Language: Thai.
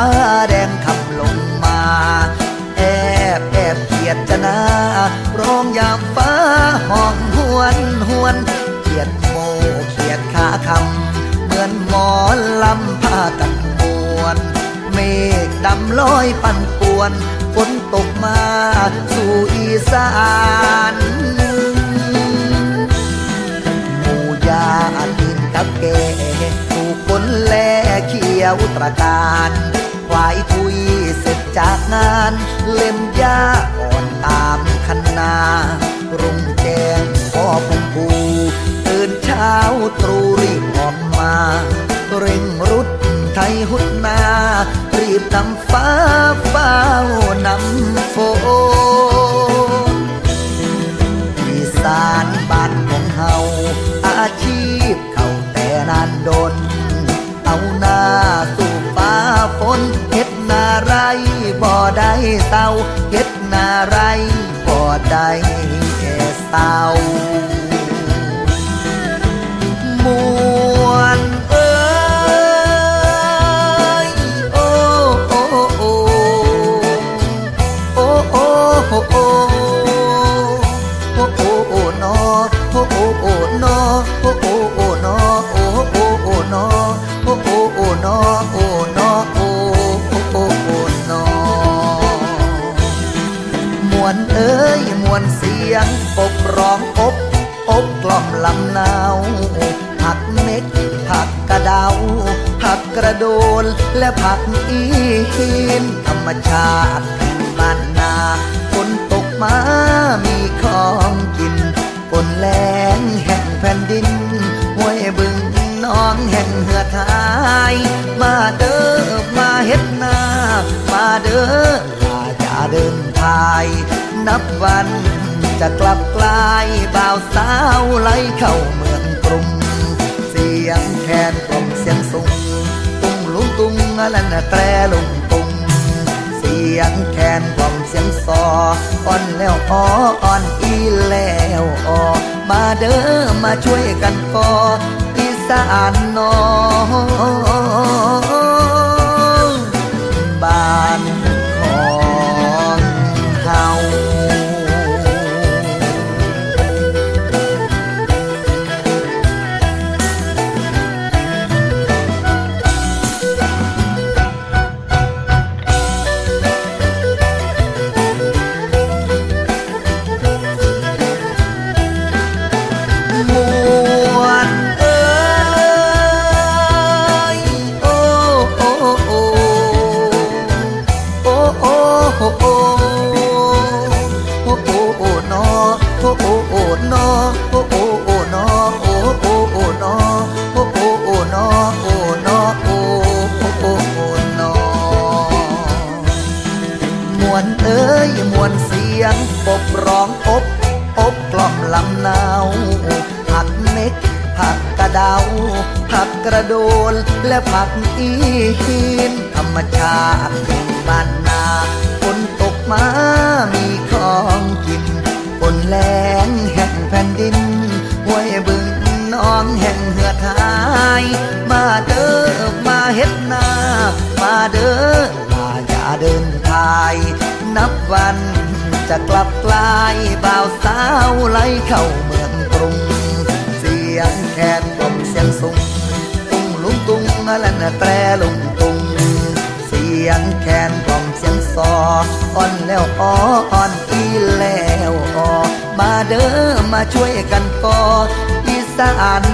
ฟ้าแดงขับลงมา แอบแอบเกียดจนาร้องยามฟ้าห้องหวนหวนเกียดโมเกียดขาคำเหมือนหมอนลำผ้ากันมวนเมฆดำลอยปั่นป่วนฝนตกมาสู่อีสานหมูยาอันดินกับเกถูกฝนแลเขียวตรการ ควายทุยเสร็จจากงาน เล่มยาอ่อนตามคันนา รุ่งแจ้งพ่อพงผูตื่นเช้าตรู่รีบออกมา เร่งรุดไทยหุดนา รีบนำฟ้าเฝ้า เฮ็ดนาไรบ่ได้แค่เศร้า เสียงอบร้องอบอบกล่อมลำนาวผักเม็ดผักกระเดาผักกระโดนและผักอีหินธรรมชาติบ้านนาฝนตกมามีของกินฝนแรงแห่งแผ่นดินห้วยบึงน้องแห่งเหือทาย มาเด้อมาเฮ็ดนา มาเด้อลาจะเดินทาย นับวัน จะกลับกลายบ่าวสาวไหลเข้าเมืองกรุง เสียงแคนกล่อมเสียงสูงตุ้งลุงตุ้งและนะแตรลุงตุง เสียงแคนกล่อมเสียงซออ่อนแล้วอ้ออ่อนอีแล้วออมาเด้อมาช่วยกันกออีสานนอ ยงปบร้องอบอบกล่อมลำนาวผักเม็ดผักกระเดา ผักกระโดน และผักอีหินธรรมชาติบ้านนาฝนตกมามีของกินฝนแรงแห่งแผ่นดินห้วยบึงน้องแห่งเหือทาย มาเด้อมาเฮ็ดนา มาเด้อลาอย่าเดินทาย นับวัน จะกลับกลายบ่าวสาวไหลเข้าเมืองกรุง เสียงแคนกล่อมเสียงสูงตุ้งลุงตุ้งและนะแตรลุงตุ้งเสียงแคนกล่อมเสียงซออ่อนแล้วอ้ออ่อนอีแล้วออมาเด้อมาช่วยกันกออีสาน